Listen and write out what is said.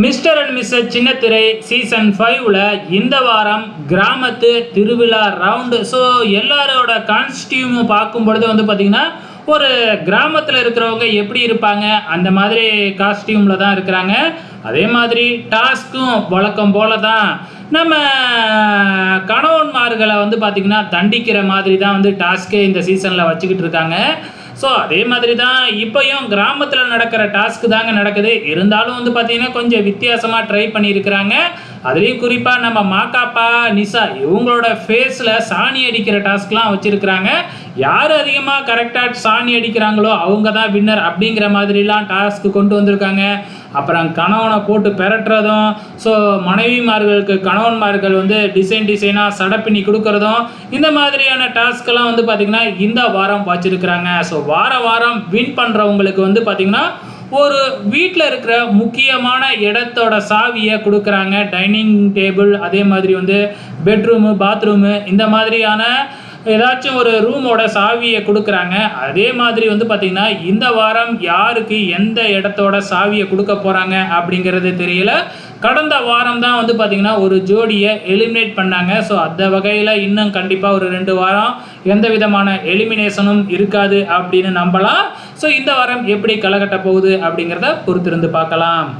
Mister and missus Chinnathirai season ஃபைவ்ல இந்த வாரம் கிராமத்து திருவிழா ரவுண்டு. ஸோ எல்லாரோட கான்ஸ்டியூமும் பார்க்கும் பொழுது வந்து பார்த்திங்கன்னா ஒரு கிராமத்தில் இருக்கிறவங்க எப்படி இருப்பாங்க அந்த மாதிரி காஸ்டியூமில் தான் இருக்கிறாங்க. அதே மாதிரி டாஸ்க்கும் வழக்கம் போல தான் நம்ம கணவன்மார்களை வந்து பார்த்திங்கன்னா தண்டிக்கிற மாதிரி தான் வந்து டாஸ்க்கே இந்த சீசனில் வச்சுக்கிட்டு இருக்காங்க. ஸோ அதே மாதிரி தான் இப்போயும் கிராமத்தில் நடக்கிற டாஸ்க்கு தாங்க நடக்குது. இருந்தாலும் வந்து பார்த்தீங்கன்னா கொஞ்சம் வித்தியாசமாக ட்ரை பண்ணியிருக்கிறாங்க. அதுலேயும் குறிப்பாக நம்ம மாக்காப்பா நிசா இவங்களோட ஃபேஸில் சாணி அடிக்கிற டாஸ்க்லாம் வச்சுருக்கிறாங்க. யார் அதிகமாக கரெக்டாக சாணி அடிக்கிறாங்களோ அவங்க தான் வின்னர் அப்படிங்கிற மாதிரிலாம் டாஸ்க்கு கொண்டு வந்திருக்காங்க. அப்புறம் கணவனை போட்டு பெரட்டுறதும் ஸோ மனைவிமார்களுக்கு கணவன்மார்கள் வந்து டிசைன் டிசைனாக சடப்பினி கொடுக்கறதும் இந்த மாதிரியான டாஸ்க்கெல்லாம் வந்து பார்த்திங்கன்னா இந்த வாரம் வச்சுருக்கிறாங்க. ஸோ வார வாரம் வின் பண்ணுறவங்களுக்கு வந்து பார்த்திங்கன்னா ஒரு வீட்டில் இருக்கிற முக்கியமான இடத்தோட சாவியை கொடுக்குறாங்க. டைனிங் டேபிள் அதே மாதிரி வந்து பெட்ரூமு பாத்ரூமு இந்த மாதிரியான ஏதாச்சும் ஒரு ரூமோட சாவியை கொடுக்குறாங்க. அதே மாதிரி வந்து பார்த்திங்கன்னா இந்த வாரம் யாருக்கு எந்த இடத்தோட சாவியை கொடுக்க போகிறாங்க அப்படிங்கிறது தெரியல. கடந்த வாரம் தான் வந்து பார்த்திங்கன்னா ஒரு ஜோடியை எலிமினேட் பண்ணாங்க. ஸோ அந்த வகையில் இன்னும் கண்டிப்பாக ஒரு ரெண்டு வாரம் எந்த விதமான எலிமினேஷனும் இருக்காது அப்படின்னு நம்பலாம். ஸோ இந்த வாரம் எப்படி களைகட்ட போகுது அப்படிங்கிறத பொறுத்திருந்து பார்க்கலாம்.